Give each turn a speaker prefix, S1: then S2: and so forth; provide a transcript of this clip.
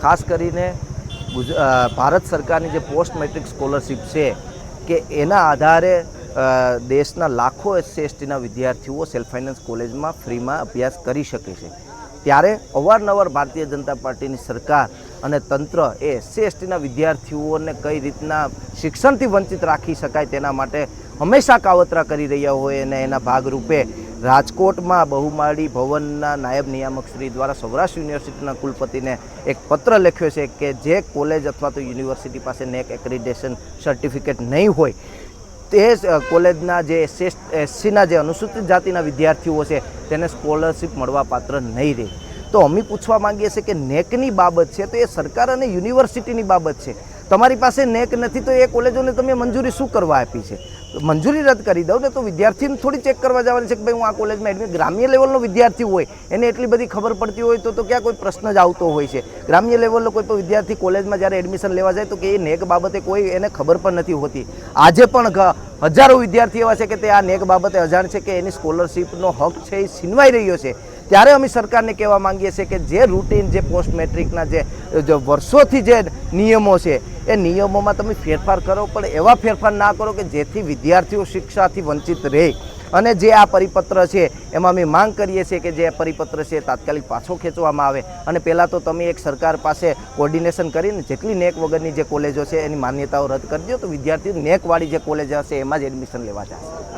S1: ખાસ કરીને ભારત સરકારની જે પોસ્ટ મેટ્રિક સ્કોલરશિપ છે કે એના આધારે દેશના લાખો એસસીએસટીના વિદ્યાર્થીઓ સેલ્ફ ફાઇનાન્સ કોલેજમાં ફ્રીમાં અભ્યાસ કરી શકે છે. ત્યારે અવારનવાર ભારતીય જનતા પાર્ટીની સરકાર અને તંત્ર એ એસસી એસટીના વિદ્યાર્થીઓને કઈ રીતના શિક્ષણથી વંચિત રાખી શકાય તેના માટે હંમેશા કાવતરા કરી રહ્યા હોય અને એના ભાગરૂપે રાજકોટમાં બહુમાળી ભવનના નાયબ નિયામક શ્રી દ્વારા સૌરાષ્ટ્ર યુનિવર્સિટીના કુલપતિને એક પત્ર લખ્યો છે કે જે કોલેજ અથવા તો યુનિવર્સિટી પાસે નેક એક્રિડેશન સર્ટિફિકેટ નહીં હોય, તે કોલેજના જે એસસી, એસસીના જે અનુસૂચિત જાતિના વિદ્યાર્થીઓ છે તેને સ્કોલરશિપ મળવા પાત્ર નહીં રહે. તો અમે પૂછવા માંગીએ છીએ કે નેકની બાબત છે તો એ સરકાર અને યુનિવર્સિટીની બાબત છે. તમારી પાસે નેક નથી તો એ કોલેજોને તમે મંજૂરી શું કરવા આપી છે? મંજૂરી રદ કરી દઉં ને તો વિદ્યાર્થીને થોડી ચેક કરવા જવાની છે કે ભાઈ હું આ કોલેજમાં એડમિટ ગ્રામ્ય લેવલનો વિદ્યાર્થી હોય, એને એટલી બધી ખબર પડતી હોય તો તો ક્યાં કોઈ પ્રશ્ન જ આવતો હોય છે. ગ્રામ્ય લેવલનો કોઈ પણ વિદ્યાર્થી કોલેજમાં જ્યારે એડમિશન લેવા જાય તો કે એ નેક બાબતે કોઈ એને ખબર પણ નથી હોતી. આજે પણ હજારો વિદ્યાર્થી એવા છે કે તે આ નેક બાબતે અજાણ છે કે એની સ્કોલરશિપનો હક છે એ છીનવાઈ રહ્યો છે. ત્યારે અમે સરકારને કહેવા માંગીએ છીએ કે જે રૂટીન જે પોસ્ટ મેટ્રિકના જે વર્ષોથી જે નિયમો છે, એ નિયમોમાં તમે ફેરફાર કરો, પણ એવા ફેરફાર ના કરો કે જેથી વિદ્યાર્થીઓ શિક્ષાથી વંચિત રહે. અને જે આ પરિપત્ર છે, એમાં અમે માંગ કરીએ છીએ કે જે પરિપત્ર છે તાત્કાલિક પાછો ખેંચવામાં આવે. અને પહેલાં તો તમે એક સરકાર પાસે કોર્ડિનેશન કરીને જેટલી નેક વગરની જે કોલેજો છે, એની માન્યતાઓ રદ કરી દો, તો વિદ્યાર્થીઓ નેકવાળી જે કોલેજ હશે, એમાં જ એડમિશન લેવા જશે.